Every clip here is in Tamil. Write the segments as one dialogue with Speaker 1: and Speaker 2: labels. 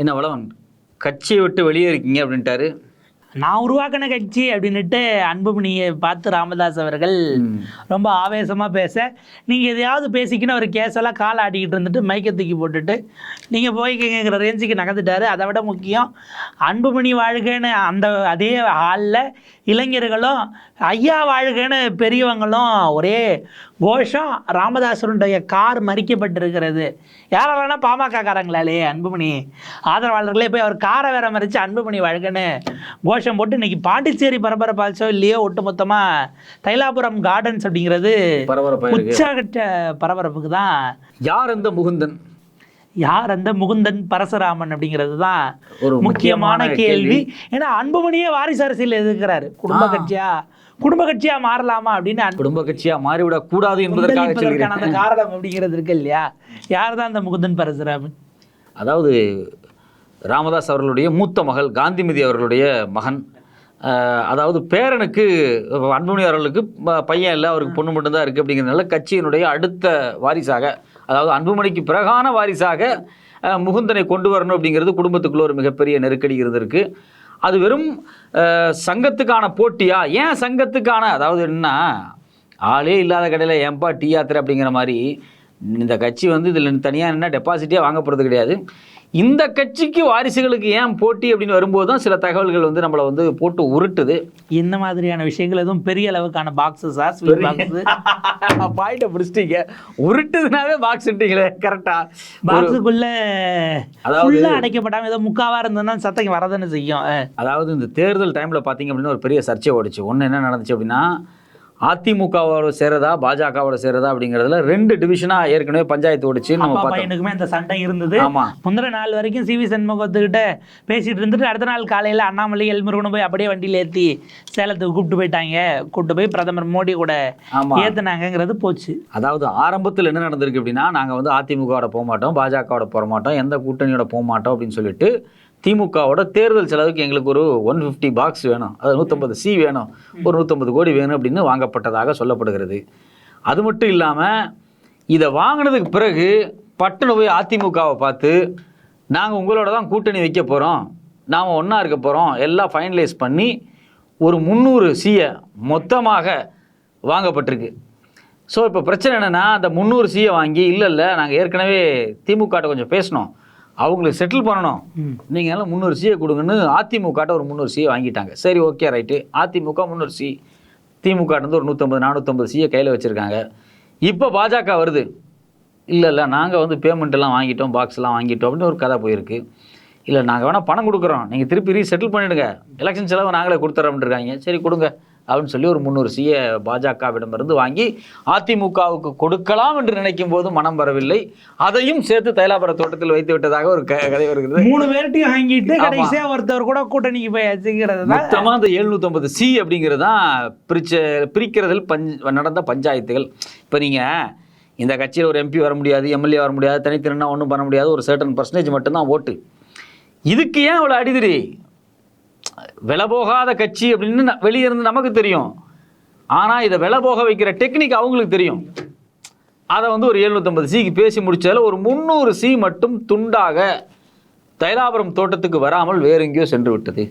Speaker 1: என்ன வளவன்? கட்சியை விட்டு வெளியே இருக்கீங்க அப்படின்ட்டாரு.
Speaker 2: நான் உருவாக்கின கட்சி அப்படின்னுட்டு அன்புமணியை பார்த்து ராமதாஸ் அவர்கள் ரொம்ப ஆவேசமாக பேச நீங்கள் எதையாவது பேசிக்கின்னு அவர் கேஸெல்லாம் கால் ஆட்டிக்கிட்டு இருந்துட்டு மைக்கை தூக்கி போட்டுட்டு நீங்கள் போய்க்கிங்கிற ரேஞ்சுக்கு நகர்ந்துட்டாரு. அதை விட முக்கியம் அன்புமணி வாழ்கன்னு அந்த அதே ஹாலில் இளைஞர்களும் ஐயா வாழ்கன்னு பெரியவங்களும் ஒரே கோஷம் ராமதாசருடைய கார் மறிக்கப்பட்டிருக்கிறது. யாரெல்லாம் பாமக காரங்களாலே அன்புமணி. ஆதரவாளர்களே போய் அவர் காரை வேற மறித்து அன்புமணி வாழ்கன்னு கோஷம் போட்டு இன்னைக்கு பாண்டிச்சேரி பரபரப்பாச்சோ இல்லையோ ஒட்டுமொத்தமாக தைலாபுரம் கார்டன்ஸ் அப்படிங்கிறது
Speaker 1: பரபரப்பா
Speaker 2: உச்சகட்ட பரபரப்புக்கு தான்.
Speaker 1: யார் அந்த முகுந்தன்?
Speaker 2: யார் அந்த முகுந்தன் பரசுராமன் அப்படிங்கிறது தான்
Speaker 1: ஒரு
Speaker 2: முக்கியமான கேள்வி. ஏன்னா அன்புமணியே வாரிசு அரசியல் எதிர்க்கிறாரு. குடும்ப கட்சியா? குடும்ப கட்சியா மாறலாமா அப்படின்னு
Speaker 1: குடும்ப கட்சியா மாறிவிடக் கூடாது என்பதற்காக
Speaker 2: கொந்தளிப்பதற்கான அந்த காரணம் அப்படிங்கிறது இருக்கு இல்லையா? யார் தான் அந்த முகுந்தன் பரசுராமன்?
Speaker 1: அதாவது ராமதாஸ் அவர்களுடைய மூத்த மகள் காந்திமதி அவர்களுடைய மகன். அதாவது பேரனுக்கு அன்புமணி அவர்களுக்கு பையன் இல்லை அவருக்கு பொண்ணு மட்டும்தான் இருக்குது அப்படிங்கிறதுனால கட்சியினுடைய அடுத்த வாரிசாக அதாவது அன்புமணிக்கு பிறகான வாரிசாக முகுந்தனை கொண்டு வரணும் அப்படிங்கிறது குடும்பத்துக்குள்ள ஒரு மிகப்பெரிய நெருக்கடி இருந்திருக்கு. அது வெறும் சங்கத்துக்கான போட்டியா? ஏன் சங்கத்துக்கான? அதாவது என்ன ஆளே இல்லாத கடையில் ஏன்பா டீ யாத்திரை அப்படிங்கிற மாதிரி இந்த கட்சி வந்து இதில் தனியாக என்ன டெபாசிட்டே வாங்கப்படுறது கிடையாது. இந்த கட்சிக்கு வாரிசுகளுக்கு ஏன் போட்டி அப்படின்னு வரும்போது தான் சில தகவல்கள் வந்து நம்மளை வந்து போட்டு உருட்டுது.
Speaker 2: இந்த மாதிரியான விஷயங்கள் எதுவும் பெரிய அளவுக்கான பாக்ஸஸா ஸ்வீட் பாக்ஸ்
Speaker 1: பாயிண்ட பிடிச்சிட்டீங்க உருட்டுதுனாவே பாக்ஸ்ட்டீங்களே கரெக்டா
Speaker 2: பாக்ஸுக்குள்ள
Speaker 1: அதாவது-
Speaker 2: ஃபுல்லா அடைக்கப்படாம ஏதோ முக்காவா இருந்ததுன்னா சத்தம் வரதானே செய்யும்.
Speaker 1: அதாவது இந்த தேர்தல் டைமில் பார்த்தீங்க அப்படின்னா ஒரு பெரிய சர்ச்சை ஓடிச்சு. ஒன்று என்ன நடந்துச்சு அப்படின்னா அதிமுகவோட சேரதா பாஜகவோட சேரதா அப்படிங்கிறதுல ரெண்டு டிவிஷனாக ஏற்கனவே பஞ்சாயத்து ஓடிச்சு நம்ம
Speaker 2: பையனுக்குமே அந்த சண்டை இருந்தது. முந்தின நாள் வரைக்கும் சிவி சண்முகத்துக்கிட்ட பேசிட்டு இருந்துட்டு அடுத்த நாள் காலையில் அண்ணாமலை எல்முருகனும் போய் அப்படியே வண்டியில் ஏற்றி சேலத்துக்கு கூப்பிட்டு போயிட்டாங்க. கூப்பிட்டு போய் பிரதமர் மோடி கூட ஏத்துனாங்கங்கிறது போச்சு.
Speaker 1: அதாவது ஆரம்பத்தில் என்ன நடந்திருக்கு அப்படின்னா நாங்கள் வந்து அதிமுகவோட போக மாட்டோம் பாஜகவோட போக மாட்டோம் எந்த கூட்டணியோட போக மாட்டோம் அப்படின்னு சொல்லிட்டு திமுகவோட தேர்தல் செலவுக்கு எங்களுக்கு ஒரு ஒன் ஃபிஃப்டி பாக்ஸ் வேணும். அது நூற்றம்பது சி வேணும். ஒரு நூற்றம்பது கோடி வேணும் அப்படின்னு வாங்கப்பட்டதாக சொல்லப்படுகிறது. அது மட்டும் இல்லாமல் இதை வாங்கினதுக்கு பிறகு பட்டுன்னு போய் அதிமுகவை பார்த்து நாங்கள் உங்களோட தான் கூட்டணி வைக்க போகிறோம் நாம் ஒன்றா இருக்க போகிறோம் எல்லாம் ஃபைனலைஸ் பண்ணி ஒரு முந்நூறு சியை மொத்தமாக வாங்கப்பட்டிருக்கு. ஸோ இப்போ பிரச்சனை என்னென்னா அந்த முந்நூறு சியை வாங்கி இல்லை இல்லை நாங்கள் ஏற்கனவே திமுகட்ட கொஞ்சம் பேசினோம். அவங்களுக்கு செட்டில் பண்ணணும். நீங்கள் எல்லாம் முந்நூறு சியை கொடுங்கன்னு அதிமுகட்ட ஒரு முந்நூறு சியை வாங்கிட்டாங்க. சரி ஓகே ரைட்டு அதிமுக முந்நூறு சி திமுக இருந்து ஒரு நூற்றம்பது நானூற்றம்பது சியை கையில் வச்சுருக்காங்க. இப்போ பாஜக வருது. இல்லை இல்லை நாங்கள் வந்து பேமெண்ட் எல்லாம் வாங்கிட்டோம் பாக்ஸ் எல்லாம் வாங்கிட்டோம் அப்படின்னு ஒரு கதை போயிருக்கு. இல்லை நாங்கள் வேணால் பணம் கொடுக்குறோம். நீங்கள் திருப்பி ரீ செட்டில் பண்ணிடுங்க. எலெக்ஷன் செலவு நாங்களே கொடுத்துறோம்னு இருக்காங்க. சரி கொடுங்க. அப்படின்னு சொல்லி ஒரு முந்நூறு சிஏ பாஜகவிடமிருந்து வாங்கி அதிமுகவுக்கு கொடுக்கலாம் என்று நினைக்கும் போது மனம் வரவில்லை. அதையும் சேர்த்து தைலாபுர தோட்டத்தில் வைத்து விட்டதாக ஒரு க- கதை வருகிறது.
Speaker 2: மூணு பேர்ட்டையும் வாங்கிட்டு
Speaker 1: ஆமா.
Speaker 2: கடைசியா ஒருத்தர் கூட கூட்டணிக்கு போய் வச்சுக்கிறது
Speaker 1: மொத்தமாக அந்த எழுநூற்றம்பது சி அப்படிங்கிறது தான் பிரிச்ச பிரிக்கிறதில் பஞ்ச் நடந்த பஞ்சாயத்துகள். இப்போ நீங்கள் இந்த கட்சியில் ஒரு எம்பி வர முடியாது எம்எல்ஏ வர முடியாது தனித்திறனா ஒன்றும் பண்ண முடியாது ஒரு சர்டன் பர்சன்டேஜ் மட்டும்தான் ஓட்டு. இதுக்கு ஏன் அவ்வளோ அடிதிரி விலை போகாத கட்சி அப்படின்னு வெளியே இருந்து நமக்கு தெரியும். ஆனால் இதை விலை போக வைக்கிற டெக்னிக் அவங்களுக்கு தெரியும். அதை வந்து ஒரு எழுநூற்றம்பது சிக்கு பேசி முடிச்சதில் ஒரு முந்நூறு சி மட்டும் துண்டாக தைலாபுரம் தோட்டத்துக்கு வராமல் வேற எங்கேயோ சென்று விட்டது.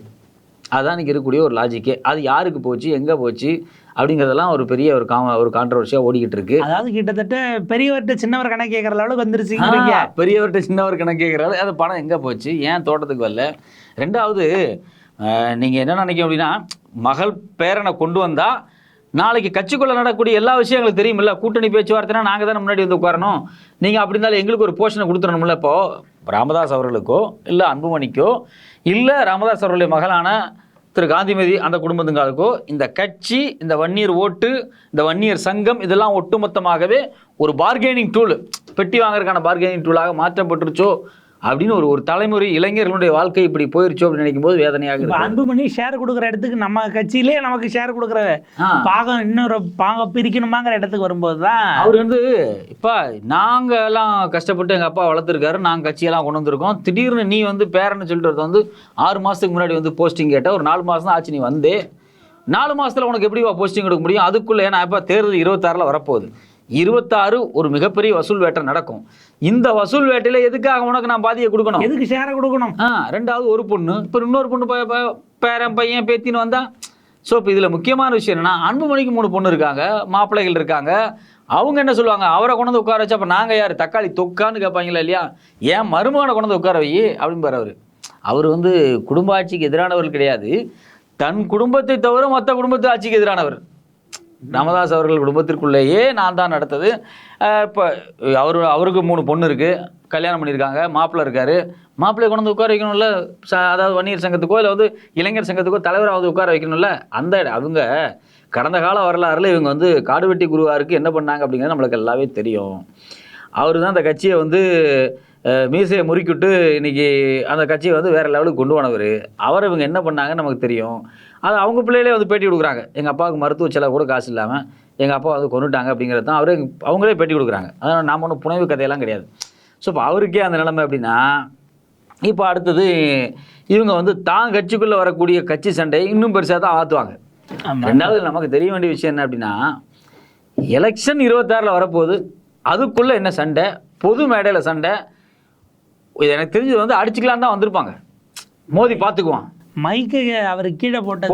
Speaker 1: அதுதான் இன்றைக்கி இருக்கக்கூடிய ஒரு லாஜிக்கே அது யாருக்கு போச்சு எங்கே போச்சு அப்படிங்கிறதெல்லாம் ஒரு பெரிய ஒரு காம ஒரு கான்ட்ரவர்சியாக ஓடிக்கிட்டு இருக்கு.
Speaker 2: அதாவது கிட்டத்தட்ட பெரியவர்கிட்ட சின்னவர் கணக்கு கேட்கற அளவுக்கு வந்துருச்சுங்கிறீங்க
Speaker 1: ஆ, பெரியவர்கிட்ட சின்னவர் கணக்கு கேட்குறாரு அது பணம் எங்கே போச்சு ஏன் தோட்டத்துக்கு வரல? ரெண்டாவது நீங்கள் என்ன நினைக்கணும் அப்படின்னா மகள் பேரனை கொண்டு வந்தால் நாளைக்கு கட்சிக்குள்ளே நடக்கக்கூடிய எல்லா விஷயங்களும் தெரியுமில்ல. கூட்டணி பேச்சுவார்த்தைனா நாங்கள் தானே முன்னாடி வந்து உட்காரணும். நீங்கள் அப்படி இருந்தாலும் எங்களுக்கு ஒரு போர்ஷனை கொடுத்துடணும்ல இப்போ. ராமதாஸ் அவர்களுக்கோ இல்லை அன்புமணிக்கோ இல்லை ராமதாஸ் அவர்களுடைய மகளான திரு காந்திமதி அந்த குடும்பத்துங்களுக்கோ இந்த கட்சி இந்த வன்னியர் ஓட்டு இந்த வன்னியர் சங்கம் இதெல்லாம் ஒட்டுமொத்தமாகவே ஒரு பார்கெனிங் டூல் பெட்டி வாங்குறதுக்கான பார்கெனிங் டூலாக மாற்றப்பட்டுருச்சோ? அப்படின்னு ஒரு ஒரு தலைமுறை இளைஞர்களுடைய வாழ்க்கை இப்படி போயிருச்சோ அப்படின்னு நினைக்கும் போது வேதனையாக இருக்கு.
Speaker 2: அன்புமணி ஷேர் கொடுக்குற இடத்துக்கு நம்ம கட்சியிலே நமக்கு ஷேர் கொடுக்குற. பாகம் இன்னொரு பாகம் பிரிக்கணுமாங்கிற இடத்துக்கு வரும்போது தான்
Speaker 1: அவர் வந்து இப்போ நாங்கள் எல்லாம் கஷ்டப்பட்டு எங்கள் அப்பா வளர்த்துருக்காரு. நாங்கள் கட்சியெல்லாம் கொண்டு வந்திருக்கோம். திடீர்னு நீ வந்து பேரன்னு சொல்லிட்டு வந்து ஆறு மாதத்துக்கு முன்னாடி வந்து போஸ்டிங் கேட்ட ஒரு நாலு மாதம் தான் ஆச்சு நீ வந்தே. நாலு மாசத்துல உனக்கு எப்படி போஸ்டிங் கொடுக்க முடியும்? அதுக்குள்ளே ஏன்னா இப்போ தேர்தல் இருபத்தாறில் வரப்போகுது. இருபத்தாறு ஒரு மிகப்பெரிய வசூல் வேட்டை நடக்கும். இந்த வசூல் வேட்டையில எதுக்காக உனக்கு நான் பாதியை கொடுக்கணும்?
Speaker 2: எதுக்கு ஷேரை கொடுக்கணும்?
Speaker 1: ஆ ரெண்டாவது ஒரு பொண்ணு இப்போ இன்னொரு பொண்ணு பேரன் பையன் பேத்தின்னு வந்தா ஸோ இப்போ இதில் முக்கியமான விஷயம் என்னன்னா அன்புமணிக்கு மூணு பொண்ணு இருக்காங்க மாப்பிள்ளைகள் இருக்காங்க. அவங்க என்ன சொல்லுவாங்க? அவரை கொண்டு வந்து உட்கார வச்சு அப்போ நாங்கள் யார்? தக்காளி தொக்கான்னு கேட்பாங்களா இல்லையா? ஏன் மருமகனை கொண்டு வந்து உட்கார வை அப்படின்னு அவர். அவர் வந்து குடும்ப ஆட்சிக்கு எதிரானவர் கிடையாது. தன் குடும்பத்தை தவிர மற்ற குடும்பத்து ஆட்சிக்கு எதிரானவர். ராமதாஸ் அவர்கள் குடும்பத்திற்குள்ளேயே நான் தான் நடத்தது. இப்போ அவர் அவருக்கு மூணு பொண்ணு இருக்குது கல்யாணம் பண்ணியிருக்காங்க. மாப்பிள்ளை இருக்கார். மாப்பிள்ளை கொண்டு வந்து உட்கார வைக்கணும்ல? ச- அதாவது வன்னியர் சங்கத்துக்கோ இல்லை வந்து இளைஞர் சங்கத்துக்கோ தலைவராவது உட்கார வைக்கணும்ல? அந்த அவங்க கடந்த கால வரலாறுல இவங்க வந்து காடுவெட்டி குருவாருக்கு என்ன பண்ணாங்க அப்படிங்கிறது நம்மளுக்கு எல்லாமே தெரியும். அவர் தான் அந்த கட்சியை வந்து மீசையை முறுக்கிவிட்டு இன்னைக்கு அந்த கட்சியை வந்து வேறு லெவலுக்கு கொண்டு போனவர். அவர் இவங்க என்ன பண்ணாங்கன்னு நமக்கு தெரியும். அது அவங்க பிள்ளைகளே வந்து பேட்டி கொடுக்குறாங்க. எங்கள் அப்பாவுக்கு மருத்துவ செலவு கூட காசு இல்லாமல் எங்கள் அப்பா வந்து கொண்டுட்டாங்க அப்படிங்கிறது தான் அவரே அவங்களே பேட்டி கொடுக்குறாங்க. அதனால் நாம் ஒன்றும் புனைவு கதையெல்லாம் கிடையாது. ஸோ இப்போ அவருக்கே அந்த நிலைமை அப்படின்னா இப்போ அடுத்தது இவங்க வந்து தான் கட்சிக்குள்ளே வரக்கூடிய கட்சி சண்டையை இன்னும் பெருசாக தான் ஆற்றுவாங்க. ரெண்டாவது நமக்கு தெரிய வேண்டிய விஷயம் என்ன அப்படின்னா எலெக்ஷன் இருபத்தாறில் வரப்போகுது. அதுக்குள்ளே என்ன சண்டை? பொது மேடையில் சண்டை. எனக்கு தெரிஞ்சது வந்து அடிச்சுக்கலாம் தான் வந்திருப்பாங்க. மோதி பார்த்துக்குவான்.
Speaker 2: மைக்கு அவர் கீழே போட்டது.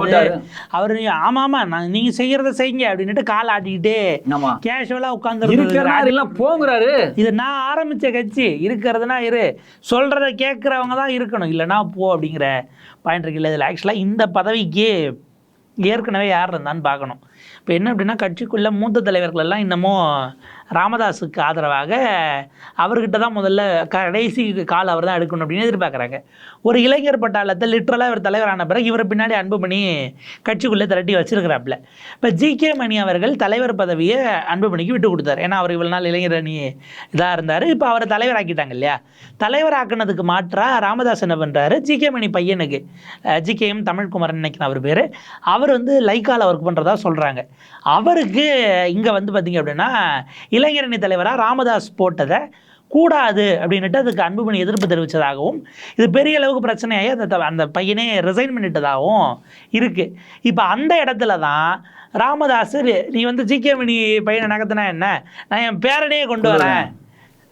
Speaker 2: அவர் ஆமா ஆமா நான் நீங்க செய்யறத செய்யுங்க அப்படின்னுட்டு கால் ஆட்டிக்கிட்டே கேஷுவலா
Speaker 1: எல்லாம் போங்கிறாரு.
Speaker 2: இது நான் ஆரம்பிச்ச கட்சி. இருக்கிறதுனா இரு. சொல்றத கேட்குறவங்க தான் இருக்கணும். இல்லைன்னா போ அப்படிங்கிற பாயிண்ட் இருக்குல்ல இதில் ஆக்சுவலாக இந்த பதவிக்கு ஏற்கனவே யார் இருந்தான்னு பார்க்கணும். இப்போ என்ன அப்படின்னா கட்சிக்குள்ள மூத்த தலைவர்கள் எல்லாம் இன்னமும் ராமதாஸுக்கு ஆதரவாக அவர்கிட்ட தான் முதல்ல கடைசி கால் அவர் தான் எடுக்கணும் அப்படின்னு எதிர்பார்க்குறாங்க. ஒரு இளைஞர் பட்டாளத்தை லிட்ரலாக இவர் தலைவரான பிறகு இவரை பின்னாடி அன்பு பண்ணி கட்சிக்குள்ளே திரட்டி வச்சிருக்கிறாப்புல. இப்போ ஜி. கே. மணி அவர்கள் தலைவர் பதவியை அன்புமணிக்கு விட்டு கொடுத்தாரு. ஏன்னா அவர் இவ்வளவு நாள் இளைஞர் அணி இதாக இருந்தார். இப்போ அவரை தலைவராக்கிட்டாங்க இல்லையா? தலைவராக்குனதுக்கு மாற்றாக ராமதாஸ் என்ன பண்ணுறாரு ஜி. கே. மணி பையனுக்கு ஜி. கே. எம். தமிழ்குமரன் நினைக்கிறேன் அவர் பேர். அவர் வந்து லைக்கால ஒர்க் பண்ணுறதா சொல்கிறாங்க அவருக்கு இங்கே வந்து பார்த்தீங்க அப்படின்னா இளைஞரணி தலைவராக ராமதாஸ் போட்டதை கூடாது அப்படின்னுட்டு அதுக்கு அன்புமணி எதிர்ப்பு தெரிவித்ததாகவும் இது பெரிய அளவுக்கு பிரச்சனையாகி அந்த அந்த பையனே ரிசைன் பண்ணிட்டதாகவும் இருக்குது இப்போ அந்த இடத்துல தான் ராமதாஸ் நீ வந்து ஜிகே மணி பையனை நகர்த்தினா என்ன? நான் என் பேரனையே கொண்டு வரேன்.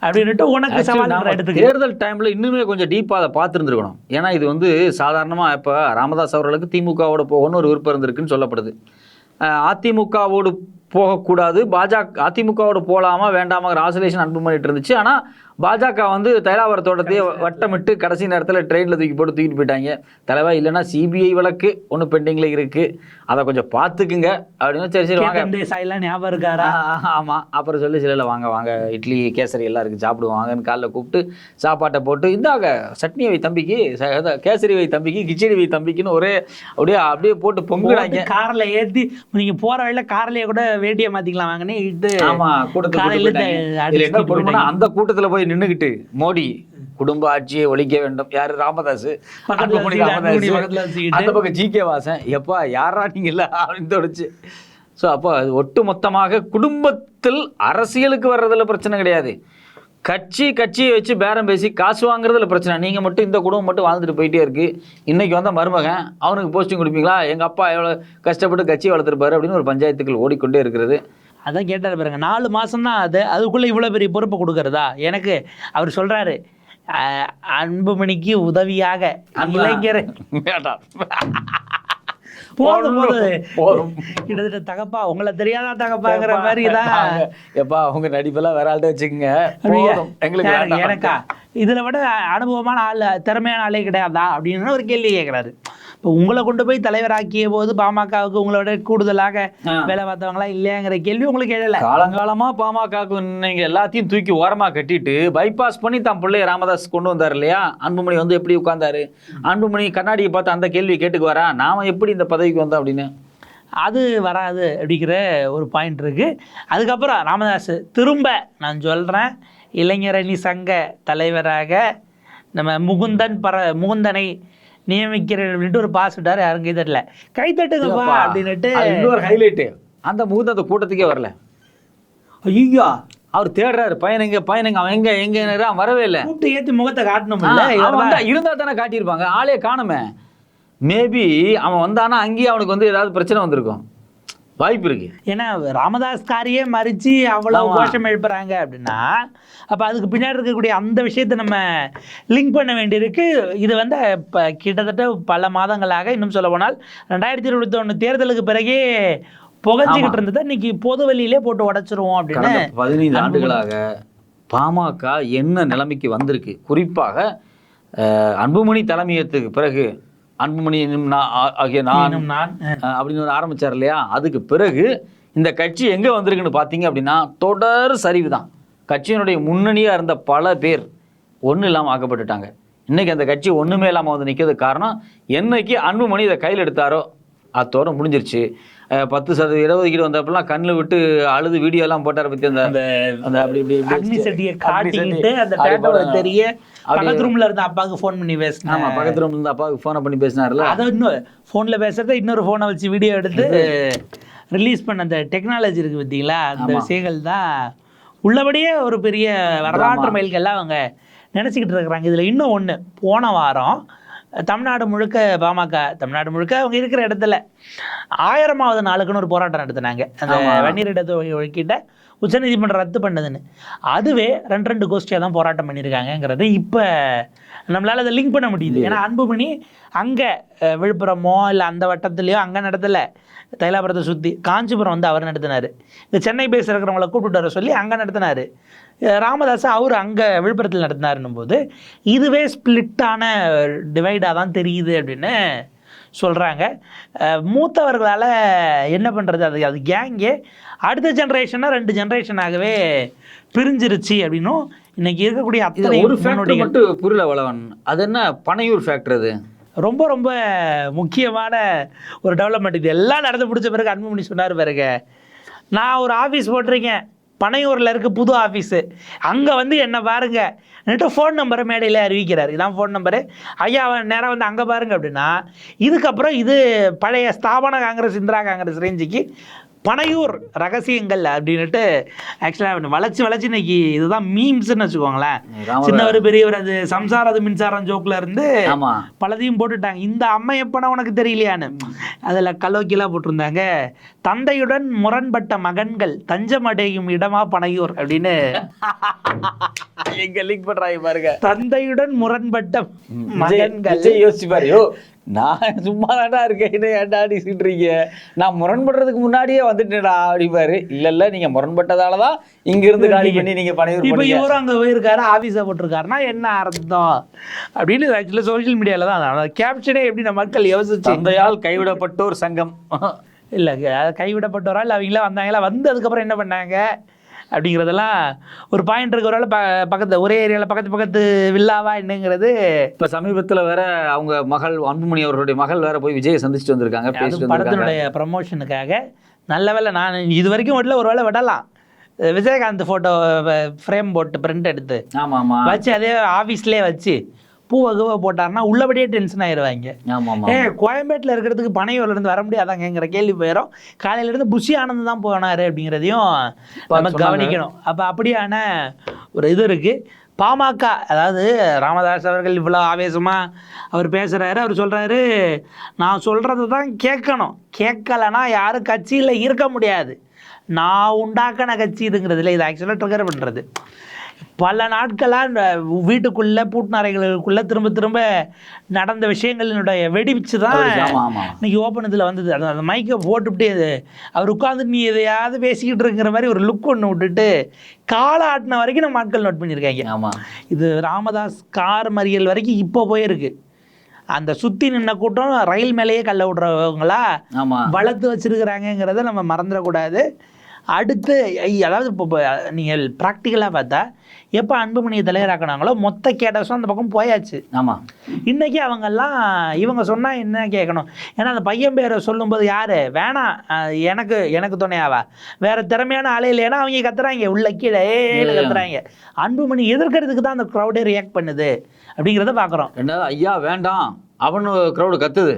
Speaker 2: அப்படின்னுட்டு உனக்கு சவால்
Speaker 1: தேர்தல் டைம்ல இன்னுமே கொஞ்சம் டீப்பாக அதை பார்த்துருந்துருக்கணும். ஏன்னா இது வந்து சாதாரணமாக இப்போ ராமதாஸ் அவர்களுக்கு திமுகவோட போகணும்னு ஒரு விருப்பம் இருந்திருக்குன்னு சொல்லப்படுது. அதிமுகவோடு போகக்கூடாது. பாஜக அதிமுகவோடு போகலாமா வேண்டாமாங்கிற ஆசோலேஷன் அன்பு பண்ணிட்டு இருந்துச்சு. ஆனால் பாஜக வந்து தைலாவர தோட்டத்தையே வட்டமிட்டு கடைசி நேரத்தில் ட்ரெயினில் தூக்கி போட்டு தூக்கிட்டு போயிட்டாங்க. தலைவா இல்லைன்னா சிபிஐ வழக்கு ஒன்று பெண்டிங்கில் இருக்குது அதை கொஞ்சம் பார்த்துக்குங்க. அப்படின்னு சரி சரி வாங்க.
Speaker 2: ஞாபகம் இருக்காரா?
Speaker 1: ஆமாம் அப்புறம் சொல்லி சில வாங்க வாங்க. இட்லி கேசரி எல்லாம் இருக்குது சாப்பிடுவோம் வாங்கன்னு காலைல கூப்பிட்டு சாப்பாட்டை போட்டு இந்தாங்க சட்னி வை தம்பிக்கு கேசரி வை தம்பிக்கு கிச்சடி வை தம்பிக்குன்னு ஒரே அப்படியே அப்படியே போட்டு பொங்குறாங்க.
Speaker 2: கார்ல ஏத்தி நீங்க போற வழியில கார்லயே கூட வேட்டியை மாத்திக்கலாம் வாங்கன்னு இட்டு
Speaker 1: ஆமா கூட்டத்துக்கு கூட்டு
Speaker 2: காலையில
Speaker 1: போயிட்டாங்க.
Speaker 2: த-
Speaker 1: இதுல
Speaker 2: அடிச்சு
Speaker 1: என்ன
Speaker 2: கூட்டு
Speaker 1: கொடுமைன்னா, அந்த கூட்டத்துல போய் நின்னுகிட்டு மோடி குடும்ப ஆட்சியை ஒழிக்க வேண்டும். யாரு? ராமதாஸ் அன்புமணி. அந்த பக்கம் ஜி. கே. வாசன். எப்பா யாரா நீங்களா அப்படின்னு தோணுச்சு. ஸோ அப்போ அது ஒட்டு மொத்தமாக குடும்பத்தில் அரசியலுக்கு வர்றதுல பிரச்சனை கிடையாது. கட்சி கட்சியை வச்சு பேரம் பேசி காசு வாங்குறதுல பிரச்சனை. நீங்கள் மட்டும் இந்த குடும்பம் மட்டும் வாழ்ந்துட்டு போயிட்டே இருக்கு. இன்னைக்கு வந்த மருமகன் அவனுக்கு போஸ்டிங் கொடுப்பீங்களா? எங்கள் அப்பா எவ்வளோ கஷ்டப்பட்டு கட்சி வளர்த்துருப்பாரு அப்படின்னு ஒரு பஞ்சாயத்துக்கள் ஓடிக்கொண்டே இருக்கிறது.
Speaker 2: அதான் கேட்டார் பாருங்க நாலு மாசம் தான் அது அதுக்குள்ள இவ்வளவு பெரிய பொறுப்பை கொடுக்கறதா? எனக்கு அவர் சொல்றாரு அஹ், அன்புமணிக்கு உதவியாக இளைஞர். போதும் கிட்டத்தட்ட தகப்பா உங்களை தெரியாதா தகப்பாங்கிற மாதிரி தான்.
Speaker 1: எப்பா உங்க நடிப்பெல்லாம் வேற ஆள்கிட்ட வச்சுக்கோங்க. எங்களுக்கு.
Speaker 2: எனக்கா? இதுல விட அனுபவமான ஆள் திறமையான ஆளே கிடையாதா? அப்படின்னு ஒரு கேள்வி கேட்குறாரு இப்போ உங்களை கொண்டு போய் தலைவராக்கிய போது பாமகவுக்கு உங்களை விட கூடுதலாக. வேலை பார்த்தவங்களா இல்லையாங்கிற கேள்வி உங்களுக்கு எழல.
Speaker 1: காலங்காலமா பாமகவுக்கு நீங்க எல்லாத்தையும் தூக்கி ஓரமா கட்டிட்டு பைபாஸ் பண்ணி தான் பிள்ளைய ராமதாஸ் கொண்டு வந்தார் இல்லையா? அன்புமணி வந்து எப்படி உட்கார்ந்தாரு? அன்புமணி கண்ணாடியை பார்த்து அந்த கேள்வி கேட்டுக்கு வரா? நாம எப்படி இந்த பதவிக்கு வந்தோம் அப்படின்னு?
Speaker 2: அது வராது அப்படிங்கிற ஒரு பாயிண்ட் இருக்கு. அதுக்கப்புறம் ராமதாஸ் திரும்ப நான் சொல்றேன் இளைஞரணி சங்க தலைவராக நம்ம முகுந்தன் பர முகுந்தனை நியமிக்கிறேன் அப்படின்ட்டு ஒரு பாஸ் விட்டார் யாரும் கை தட்டல. கை தட்டுங்கப்பா
Speaker 1: அப்பா,
Speaker 2: அப்படின்னுட்டு
Speaker 1: இன்னொரு ஹைலைட் அந்த முகுந்த அந்த கூட்டத்துக்கே வரல.
Speaker 2: ஐயோ.
Speaker 1: அவர் தேடுறாரு பையனுங்க பையனுங்க அவன் எங்க எங்க அவன் வரவே இல்லை.
Speaker 2: கூப்பிட்டு ஏத்தி முகத்தை காட்டணும்
Speaker 1: அவன் இருந்தா தானே காட்டியிருப்பாங்க ஆளே காணுமே. மேபி அவன் வந்தானா அங்கேயே அவனுக்கு வந்து ஏதாவது பிரச்சனை வந்திருக்கும். வாய்ப்பு இருக்கு.
Speaker 2: ஏன்னா ராமதாஸ் காரியே மறிச்சு அவ்வளவு
Speaker 1: ஆமா.
Speaker 2: கோஷம் எழுப்புறாங்க அப்படின்னா அப்ப அதுக்கு பின்னாடி இருக்கக்கூடிய அந்த விஷயத்தை நம்ம லிங்க் பண்ண வேண்டியிருக்கு. இது வந்து இப்போ கிட்டத்தட்ட பல மாதங்களாக இன்னும் சொல்ல போனால் ரெண்டாயிரத்தி இருபத்தி ஒன்று தேர்தலுக்கு பிறகே புகழ்ச்சிக்கிட்டு இருந்ததை இன்னைக்கு பொது வெளியிலே போட்டு உடைச்சிருவோம் அப்படின்னு
Speaker 1: பதினைந்து ஆண்டுகளாக பாமக என்ன நிலைமைக்கு வந்திருக்கு? குறிப்பாக அன்புமணி தலைமையேற்றுக்கு பிறகு அன்புமணி நான் ஆகிய நான்
Speaker 2: நான்
Speaker 1: அப்படின்னு ஒரு ஆரம்பிச்சார் இல்லையா? அதுக்கு பிறகு இந்த கட்சி எங்கே வந்திருக்குன்னு பார்த்தீங்க அப்படின்னா தொடர் சரிவு தான் கட்சியினுடைய முன்னணியாக இருந்த பல பேர் ஒன்றும் இல்லாமல் ஆக்கப்பட்டுட்டாங்க. இன்னைக்கு அந்த கட்சி ஒன்றுமே இல்லாமல் வந்து நிற்கிறதுக்கு காரணம் என்னைக்கு அன்புமணி இதை கையில் எடுத்தாரோ அத்தோட முடிஞ்சிருச்சு. பத்து சதவீத இடஒதுக்கீடு வந்தப்பெல்லாம் கண்ணில் விட்டு அழுது வீடியோ எல்லாம் போட்டார் பற்றி அந்த அந்த அப்படி இப்படி
Speaker 2: அக்னி சட்டியை காட்டிக்கிட்டு அந்த டேட்டோட. தெரிய பக்கத்து ரூம்ல இருந்த அப்பாவுக்கு ஃபோன் பண்ணி பேசினேன்.
Speaker 1: ஆமா பக்கத்து ரூம்ல இருந்து அப்பாவுக்கு ஃபோனை பண்ணி பேசினார்ல.
Speaker 2: அதை இன்னும் ஃபோனில் பேசுறத இன்னொரு ஃபோனை வச்சு வீடியோ எடுத்து ரிலீஸ் பண்ண அந்த டெக்னாலஜி இருக்கு பார்த்தீங்களா? அந்த விஷயங்கள் தான் உள்ளபடியே ஒரு பெரிய வரலாற்று மைல்கள்லாம் அவங்க நினச்சிக்கிட்டு இருக்கிறாங்க. இதில் இன்னும் ஒன்று போன வாரம் தமிழ்நாடு முழுக்க பாமக தமிழ்நாடு முழுக்க அவங்க இருக்கிற இடத்துல ஆயிரமாவது நாளுக்குன்னு ஒரு போராட்டம் நடத்தினாங்க. அந்த வன்னியர் இடத்தை ஒழுக்கிட்ட உச்சநீதிமன்றம் ரத்து பண்ணதுன்னு. அதுவே ரெண்டு ரெண்டு கோஷ்டியாக தான் போராட்டம் பண்ணியிருக்காங்கங்கிறது இப்போ நம்மளால் அதை லிங்க் பண்ண முடியுது. ஏன்னா அன்புமணி அங்கே விழுப்புரமோ இல்லை அந்த வட்டத்துலேயோ அங்கே நடத்தலை. தைலாபுரத்தை சுற்றி காஞ்சிபுரம் வந்து அவர் நடத்தினார். இந்த சென்னை பேஸ் இருக்கிறவங்கள கூப்பிட்டு வர சொல்லி அங்கே நடத்தினார். ராமதாஸ் அவர் அங்கே விழுப்புரத்தில் நடத்தினாருன்னும் போது இதுவே ஸ்பிளிட்டான டிவைடாக தான் தெரியுது அப்படின்னு சொல்கிறாங்க மூத்தவர்களால் என்ன பண்ணுறது அது அது கேங்கே அடுத்த ஜென்ரேஷனாக ரெண்டு ஜென்ரேஷனாகவே பிரிஞ்சிருச்சு அப்படின்னும் இன்னைக்கு இருக்கக்கூடிய அத்தனை
Speaker 1: ஒரு ஃபேக்டர் மட்டும் புரியல வளவன். அது என்ன? பனையூர் ஃபேக்டர் அது.
Speaker 2: ரொம்ப ரொம்ப முக்கியமான ஒரு டெவலப்மெண்ட் இது எல்லாம் நடந்து பிடிச்ச பிறகு அன்புமணி சொன்னார் பாருங்க. நான் ஒரு ஆஃபீஸ் போட்டிருக்கேன். பனையூரில் இருக்க புது ஆஃபீஸு அங்கே வந்து என்ன பாருங்க. என்கிட்ட ஃபோன் நம்பரை மேடையில் அறிவிக்கிறார். இதான் ஃபோன் நம்பரு ஐயா அவன் நேராக வந்து அங்கே பாருங்க அப்படின்னா இதுக்கப்புறம் இது பழைய ஸ்தாபன காங்கிரஸ் இந்திரா காங்கிரஸ் ரேஞ்சுக்கு பனையூர் ரகசியங்கள் அப்படின்னுட்டு ஆக்சுவலாக வளைச்சு வளைச்சு இன்னைக்கு இதுதான் மீம்ஸ்னு வச்சுக்கோங்களேன். சின்னவர் பெரியவர் அது சம்சாரது மின்சாரம் ஜோக்ல இருந்து பலதையும் போட்டுட்டாங்க. இந்த அம்மையப்பனை உனக்கு தெரியலையான்னு. அதில் கலோக்கிலாம் போட்டிருந்தாங்க. தந்தையுடன் முரண்பட்ட மகன்கள் தஞ்சம் அடையும் இடமா பனையூர் அப்படின்னு.
Speaker 1: எங்க லிங்க் பண்றாங்க பாருங்க.
Speaker 2: தந்தையுடன் முரண்பட்ட மகன்கள்.
Speaker 1: யோசிச்சு பாரு. நான் சும்மா தான்டா இருக்கேன். என்ன ஏன்டா அடிச்சுட்டு நான் முரண்படுறதுக்கு முன்னாடியே வந்துட்டேடா அப்படிப்பாரு இல்ல இல்ல நீங்க முரண்பட்டதால தான் இங்க இருந்து காலி பண்ணி நீங்க பனையூர்
Speaker 2: இப்போ இவரும் அங்கே போயிருக்காரு ஆஃபீஸை போட்டிருக்காருன்னா என்ன அர்த்தம்? அப்படின்னு ஆக்சுவலாக சோஷியல் மீடியாவில் தான் அந்த கேப்ஷனே எப்படி நம்ம மக்கள் யோசிச்சு
Speaker 1: தந்தையால் கைவிடப்பட்டோர் சங்கம்.
Speaker 2: இல்லை கைவிடப்பட்டவரா இல்லை அவங்களா வந்தாங்களா? வந்து அதுக்கப்புறம் என்ன பண்ணாங்க? அப்படிங்கிறதெல்லாம் ஒரு பாயிண்ட் இருக்கு ஒரு ப பக்கத்து ஒரே ஏரியாவில் பக்கத்து பக்கத்து வில்லாவா என்னங்கிறது
Speaker 1: இப்ப சமீபத்துல வேற அவங்க மகள் அன்புமணி அவர்களுடைய மகள் வேற போய் விஜயை சந்திச்சுட்டு வந்திருக்காங்க பேசிட்டு
Speaker 2: படத்தினுடைய ப்ரமோஷனுக்காக நல்ல வேளை நான் இது வரைக்கும் விடல ஒரு வேளை விடலாம். விஜயகாந்த் ஃபோட்டோ ஃப்ரேம் போட்டு பிரிண்ட் எடுத்து.
Speaker 1: ஆமா ஆமா
Speaker 2: வச்சு அதே ஆஃபீஸ்லேயே வச்சு. பூவை கீவை போட்டாருன்னா உள்ளபடியே டென்ஷன் ஆயிடுவாங்க ஏ கோயம்பேட்டில் இருக்கிறதுக்கு பனையூர்ல இருந்து வர முடியாதாங்கிற கேள்வி போயிடும் காலையில இருந்து புஷி ஆனந்த் தான் போனாரு அப்படிங்கிறதையும் நம்ம. கவனிக்கணும். அப்போ அப்படியான ஒரு இது இருக்கு. பாமக அதாவது ராமதாஸ் அவர்கள் இவ்வளோ ஆவேசமா அவர் பேசுறாரு. அவர் சொல்றாரு நான் சொல்றது தான் கேட்கணும். கேட்கலனா யாரும் கட்சியில் இருக்க முடியாது. நான் உண்டாக்கின கட்சி இதுங்கிறதுல இது ஆக்சுவலாக ட்ரிகர் பண்ணுறது பல நாட்களாக வீட்டுக்குள்ள பூட்டினறைகளுக்குள்ள திரும்ப திரும்ப நடந்த விஷயங்களினுடைய வெடிச்சு தான் இன்னைக்கு ஓப்பன் இதில் வந்தது. அந்த அந்த மைக்கை போட்டுவிட்டு அது அவர் உட்காந்து நீ எதையாவது பேசிக்கிட்டு இருக்கிற மாதிரி ஒரு லுக் ஒன்று விட்டுட்டு காலை ஆட்டின வரைக்கும் நம்ம ஆட்கள் நோட் பண்ணியிருக்காங்க.
Speaker 1: ஆமா.
Speaker 2: இது ராமதாஸ் கார் மறியல் வரைக்கும் இப்போ போயிருக்கு. அந்த சுற்றி நின்ன கூட்டம் ரயில் மேலேயே கல்ல விடுறவங்களா வளர்த்து வச்சிருக்கிறாங்கங்கிறத நம்ம மறந்துடக்கூடாது. அடுத்து அதாவது இப்போ நீங்கள் ப்ராக்டிக்கலாக பார்த்தா எப்போ அன்புமணியை தலைவராக்கினாங்களோ மொத்த கேட்டஸும் அந்த பக்கம் போயாச்சு.
Speaker 1: ஆமா.
Speaker 2: இன்னைக்கு அவங்கெல்லாம் இவங்க சொன்னா என்ன கேட்கணும் ஏன்னா அந்த பையன் பேரை சொல்லும்போது யாரு? வேணாம் எனக்கு எனக்கு துணையாவா? வேற திறமையான ஆளே இல்லைன்னா அவங்க கத்துறாங்க. உள்ள கீழே கத்துறாங்க. அன்புமணி எதிர்க்கிறதுக்கு தான் அந்த க்ரௌடே ரியாக்ட் பண்ணுது. அப்படிங்கிறத பார்க்குறோம்
Speaker 1: ரெண்டாவது ஐயா வேண்டாம். அவனு க்ரௌடு கத்துது.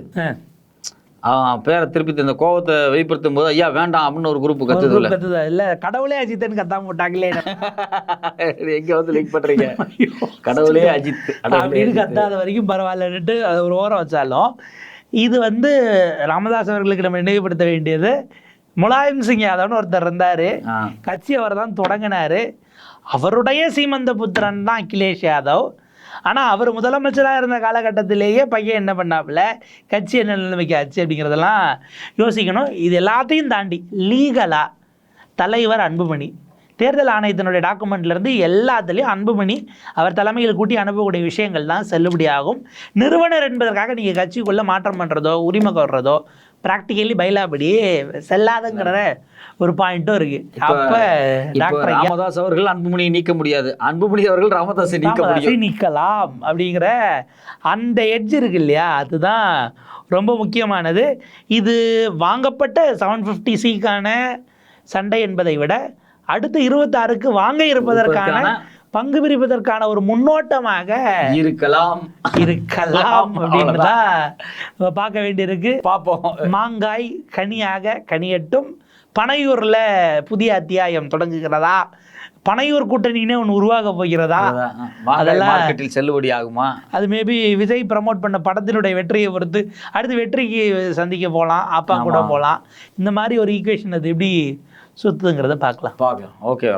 Speaker 1: பேரை திருப்பி இந்த கோவத்தை வெளிப்படுத்தும் போது ஐயா வேண்டாம் அப்படின்னு ஒரு குரூப் கத்துது
Speaker 2: கத்துதா? இல்ல கடவுளே அஜித்தன்னு கத்தாம போட்டாங்களே
Speaker 1: எங்க வந்து லிங்க் பண்றீங்க? கடவுளே அஜித்
Speaker 2: அப்படின்னு. கத்தாத வரைக்கும் பரவாயில்லன்னுட்டு அதை ஒரு ஓரம் வச்சாலும் இது வந்து ராமதாஸ் அவர்களுக்கு நம்ம நினைவுபடுத்த வேண்டியது. முலாயம் சிங் யாதவ்னு ஒருத்தர் இருந்தார். கட்சி அவர் தான் தொடங்கினார். அவருடைய சீமந்த புத்திரன் தான் அகிலேஷ் யாதவ். ஆனால் அவர் முதலமைச்சராக இருந்த காலகட்டத்திலேயே பையன் என்ன பண்ணாப்புல? கட்சி என்ன நிலைமைக்கு ஆச்சு அப்படிங்கிறதெல்லாம் யோசிக்கணும். இது எல்லாத்தையும் தாண்டி லீகலாக தலைவர் அன்புமணி தேர்தல் ஆணையத்தினுடைய டாக்குமெண்ட்ல இருந்து எல்லாத்துலேயும் அன்புமணி அவர் தலைமையில் கூட்டி அனுப்பக்கூடிய விஷயங்கள் தான் செல்லுபடியாகும். நிறுவனர் என்பதற்காக நீங்கள் கட்சிக்குள்ளே மாற்றம் பண்ணுறதோ உரிமை கோர்றதோ ப்ராக்டிக்கலி பைலாபடி செல்லாதுங்கிற ஒரு பாயிண்ட்டும் இருக்கு. அப்ப டாக்டர்
Speaker 1: ராமதாஸ் அவர்கள் அன்புமணியை நீக்க முடியாது. அன்புமணி அவர்கள் ராமதாஸை நீக்க முடியும்.
Speaker 2: நீக்கலாம் அப்படிங்கிற அந்த எட்ஜ் இருக்கு இல்லையா? அதுதான் ரொம்ப முக்கியமானது. இது வாங்கப்பட்ட செவன் ஃபிஃப்டி சிக்கான சண்டை என்பதை விட அடுத்த இருபத்தாறுக்கு வாங்க இருப்பதற்கான பங்கு பிரிப்பதற்கான ஒரு முன்னோட்டமாக
Speaker 1: இருக்கலாம்.
Speaker 2: இருக்கலாம் அப்படின்னு தான் பார்க்க வேண்டியிருக்கு.
Speaker 1: பார்ப்போம்.
Speaker 2: மாங்காய் கனியாக கனியட்டும் பனையூர்ல புதிய அத்தியாயம் தொடங்குகிறதா? பனையூர் கூட்டணினே ஒன்று உருவாக போகிறதா? அதெல்லாம்
Speaker 1: செல்லுபடி ஆகுமா?
Speaker 2: அது மேபி விஜய் ப்ரமோட் பண்ண படத்தினுடைய வெற்றியை பொறுத்து அடுத்து வெற்றிக்கு சந்திக்க போகலாம் அப்பா கூட. போகலாம் இந்த மாதிரி ஒரு ஈக்குவேஷன் அது எப்படி சுத்துங்கிறத பார்க்கலாம்.
Speaker 1: பார்க்கலாம். ஓகே